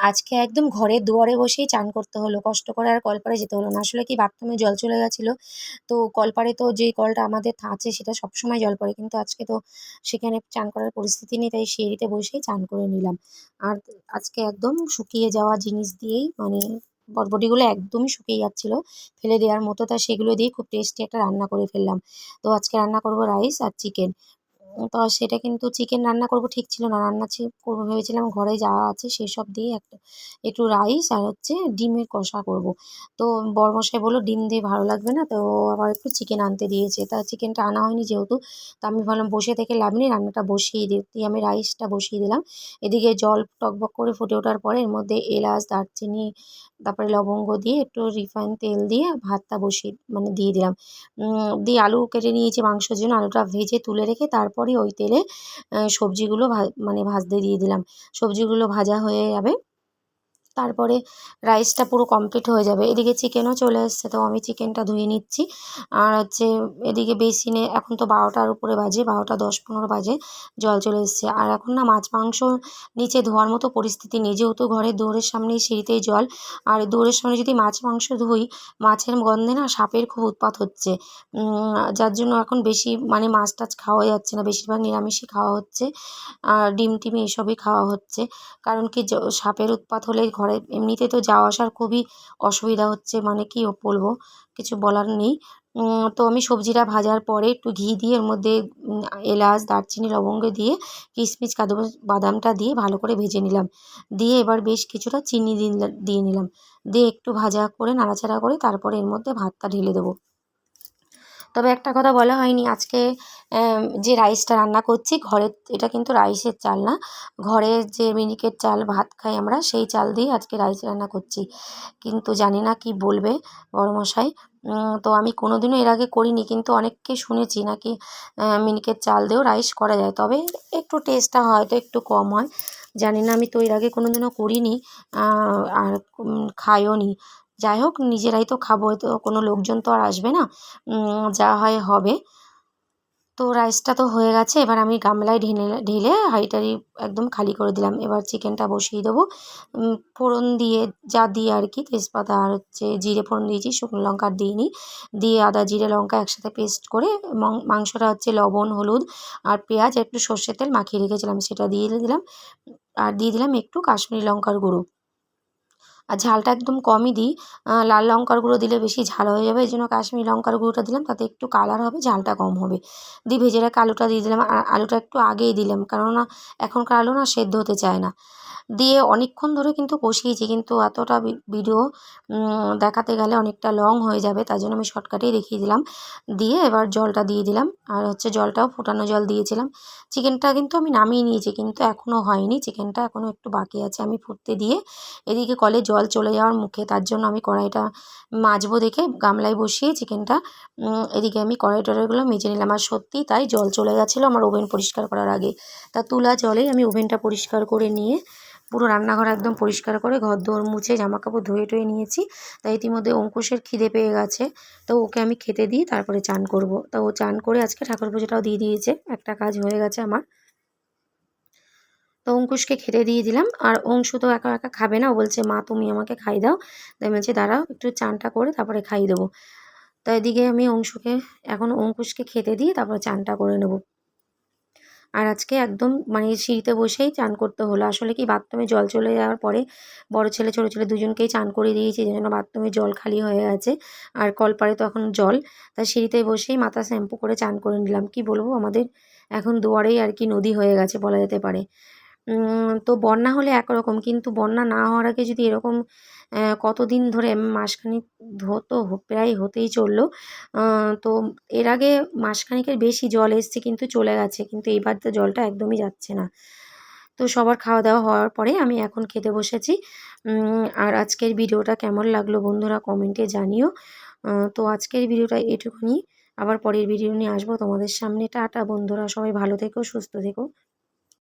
আজকে একদম ঘরের দুয়ারে বসেই চান করতে হলো। কষ্ট করে আর কলপাড়ে যেতে হলো না। আসলে কি, বাথরুমে জল চলে গেছিল। তো কলপাড়ে তো যে কলটা আমাদের আছে, সেটা সবসময় জল পড়ে। কিন্তু আজকে তো সেখানে চান করার পরিস্থিতি নেই, তাই সিঁড়িতে বসেই চান করে নিলাম। আর আজকে একদম শুকিয়ে যাওয়া জিনিস দিয়েই মানে বরবটিগুলো একদমই শুকিয়ে যাচ্ছিল। ফেলে দেওয়ার মতো, তা সেগুলো দিয়ে খুব টেস্টি একটা রান্না করে ফেললাম। তো আজকে রান্না করব রাইস আর চিকেন তো সেটা কিন্তু চিকেন রান্না করব ঠিক ছিল না। রান্না করব ভেবেছিলাম ঘরে যা আছে সেসব দিয়ে একটা, একটু রাইস আর হচ্ছে ডিমের কষা করব। তো বরমশাই বলল, ডিম দিয়ে ভালো লাগবে না? তো আবার একটু চিকেন আনতে দিয়েছে। তা চিকেনটা আনা হয়নি যেহেতু, তো আমি ভাবলাম বসে থেকে লাভ নেই, রান্নাটা বসিয়ে দিই দিয়ে আমি রাইসটা বসিয়ে দিলাম। এদিকে জল টকবক করে ফুটে ওঠার পরে এর মধ্যে এলাচ, দারচিনি, তারপরে লবঙ্গ দিয়ে একটু রিফাইন তেল দিয়ে ভাতটা বসিয়ে মানে দিয়ে দিলাম। দিয়ে আলু কেটে নিয়েছি মাংসের জন্য। আলুটা ভেজে তুলে রেখে তারপরে ওই তেলে সবজিগুলো ভা মানে ভাজতে দিয়ে দিলাম। সবজিগুলো ভাজা হয়ে যাবে। তারপরে রাইসটা পুরো কমপ্লিট হয়ে যাবে। এদিকে চিকেনও চলে এসছে, তো আমি চিকেনটা ধুয়ে নিচ্ছি। আর হচ্ছে এদিকে বেসিনে এখন তো বারোটার উপরে বাজে, বারোটা দশ পনেরো বাজে, জল চলে এসছে। আর এখন না মাছ, মাংস নিচে ধোয়ার মতো পরিস্থিতি নেই, যেহেতু ঘরের দৌড়ের সামনেই সিঁড়িতেই জল। আর দৌড়ের সামনে যদি মাছ, মাংস ধুই, মাছের গন্ধে না সাপের খুব উৎপাত হচ্ছে। যার জন্য এখন বেশি মানে মাছ টাছ খাওয়া যাচ্ছে না, বেশিরভাগ নিরামিষই খাওয়া হচ্ছে। আর ডিম, টিম এসবই খাওয়া হচ্ছে। কারণ কি সাপের উৎপাত হলে ঘরে। এমনিতে তো যাওয়া আসার খুবই অসুবিধা হচ্ছে মানে কি বলব, কিছু বলার নেই। তো আমি সবজিটা ভাজার পরে একটু ঘি দিয়ে, এর মধ্যে এলাচ, দারচিনি, লবঙ্গ দিয়ে, কিশমিশ, কাদু, বাদামটা দিয়ে ভালো করে ভেজে নিলাম। দিয়ে এবার বেশ কিছুটা চিনি দিয়ে নিলাম। দিয়ে একটু ভাজা করে, নাড়াচাড়া করে তারপরে এর মধ্যে ভাতটা ঢেলে দেবো। তবে একটা কথা বলা হয়নি, আজকে যে রাইসটা রান্না করছি ঘরের এটা কিন্তু রাইসের চাল না, ঘরে যে মিনিকেট চাল, ভাত খাই আমরা, সেই চাল দিয়ে আজকে রাইস রান্না করছি। কিন্তু জানি না কি বলবে বড়মশাই। তো আমি কোনো দিনও এর আগে করিনি, কিন্তু অনেককে শুনেছি নাকি মিনিকেট চাল দিয়েও রাইস করা যায়। তবে একটু টেস্টটা হয়তো একটু কম হয়, জানি না, আমি তো এর আগে কোনো দিনও করিনি আর খাইও নি যাই হোক, নিজেরাই তো খাব তো কোনো লোকজন তো আর আসবে না। যা হয় হবে। তো রাইসটা তো হয়ে গেছে, এবার আমি গামলায় ঢেলে ঢেলে হাঁড়িটারি একদম খালি করে দিলাম। এবার চিকেনটা বসিয়ে দেবো। ফোড়ন দিয়ে যা দিয়ে আর কি, তেজপাতা আর হচ্ছে জিরে ফোড়ন দিয়েছি, শুকনো লঙ্কা দিইনি। দিয়ে আদা, জিরে, লঙ্কা একসাথে পেস্ট করে মাংসটা হচ্ছে লবণ, হলুদ আর পেঁয়াজ, একটু সর্ষের তেল মাখিয়ে রেখেছিলাম, সেটা দিয়ে দিলাম। আর দিয়ে দিলাম একটু কাশ্মীরি লঙ্কার গুঁড়ো। আর ঝালটা একদম কমই দিই। লাল লঙ্কার গুঁড়ো দিলে বেশি ঝাল হয়ে যাবে। এই জন্য কাশ্মীর লঙ্কার গুঁড়োটা দিলাম, তাতে একটু কালার হবে, ঝালটা কম হবে। দিয়ে ভেজে রাখা আলুটা দিয়ে দিলাম। আলুটা একটু আগেই দিলাম, কেননা এখনকার আলু না সেদ্ধ হতে চায় না। দিয়ে অনেকক্ষণ ধরে কিন্তু কষিয়েছি কিন্তু এতটা ভিডিও দেখাতে গেলে অনেকটা লং হয়ে যাবে, তার জন্য আমি শর্টকাটেই দেখিয়ে দিলাম। দিয়ে এবার জলটা দিয়ে দিলাম। আর হচ্ছে জলটাও ফোটানো জল দিয়েছিলাম। চিকেনটা কিন্তু আমি নামিয়ে নিয়েছি, কিন্তু এখনও হয়নি। চিকেনটা এখনও একটু বাকি আছে, আমি ফুটতে দিয়ে এদিকে কলে জল চলে যাওয়ার মুখে, তার জন্য আমি কড়াইটা মাজবো দেখে গামলায় বসিয়ে চিকেনটা এদিকে আমি কড়াই টড়াইগুলো মেজে নিলাম। আর সত্যিই তাই জল চলে গেছিল আমার ওভেন পরিষ্কার করার আগে। তা তুলা জলেই আমি ওভেনটা পরিষ্কার করে নিয়ে পুরো রান্নাঘর একদম পরিষ্কার করে ঘর দোর মুছে জামা কাপড় ধুয়ে টুয়ে নিয়েছি। তাই ইতিমধ্যে অঙ্কুশের খিদে পেয়ে গেছে। তো ওকে আমি খেতে দিই, তারপরে চান করব। তো ও চান করে আজকে ঠাকুর পুজোটাও দিয়ে দিয়েছে। একটা কাজ হয়ে গেছে আমার। তো অঙ্কুশকে খেতে দিয়ে দিলাম। আর অংশু তো একা একা খাবে না। ও বলছে, মা, তুমি আমাকে খাই দাও। তাই বলছে, দাঁড়াও, একটু চানটা করে তারপরে খাই দেবো। তো এদিকে আমি অংশুকে, এখন অঙ্কুশকে খেতে দিয়ে তারপরে চানটা করে নেব। আর আজকে একদম মানে সিঁড়িতে বসেই চান করতে হলো। আসলে কি বাথরুমে জল চলে যাওয়ার পরে বড় ছেলে, ছোটো ছেলে দুজনকেই চান করে দিয়েছি জন্য বাথরুমে জল খালি হয়ে গেছে আর কলপাড়ে তো এখন জল। তা সিঁড়িতে বসেই মাথা শ্যাম্পু করে চান করে নিলাম। কি বলব? আমাদের এখন দুয়ারেই আর কি নদী হয়ে গেছে বলা যেতে পারে। তো বন্যা হলে একরকম। কিন্তু বন্যা না হওয়ার আগে যদি এরকম কতদিন ধরে মাসখানেক হতো প্রায় হতেই চলল। তো এর আগে মাসখানেকের বেশি জল এসছে কিন্তু চলে গেছে। কিন্তু এবার তো জলটা একদমই যাচ্ছে না। তো সবার খাওয়া দাওয়া হওয়ার পরে আমি এখন খেতে বসেছি। আর আজকের ভিডিওটা কেমন লাগল বন্ধুরা কমেন্টে জানিও। তো আজকের ভিডিওটা এটুকুনি। আবার পরের ভিডিও নিয়ে আসব তোমাদের সামনে। টাটা বন্ধুরা, সবাই ভালো থেকো, সুস্থ থেকো।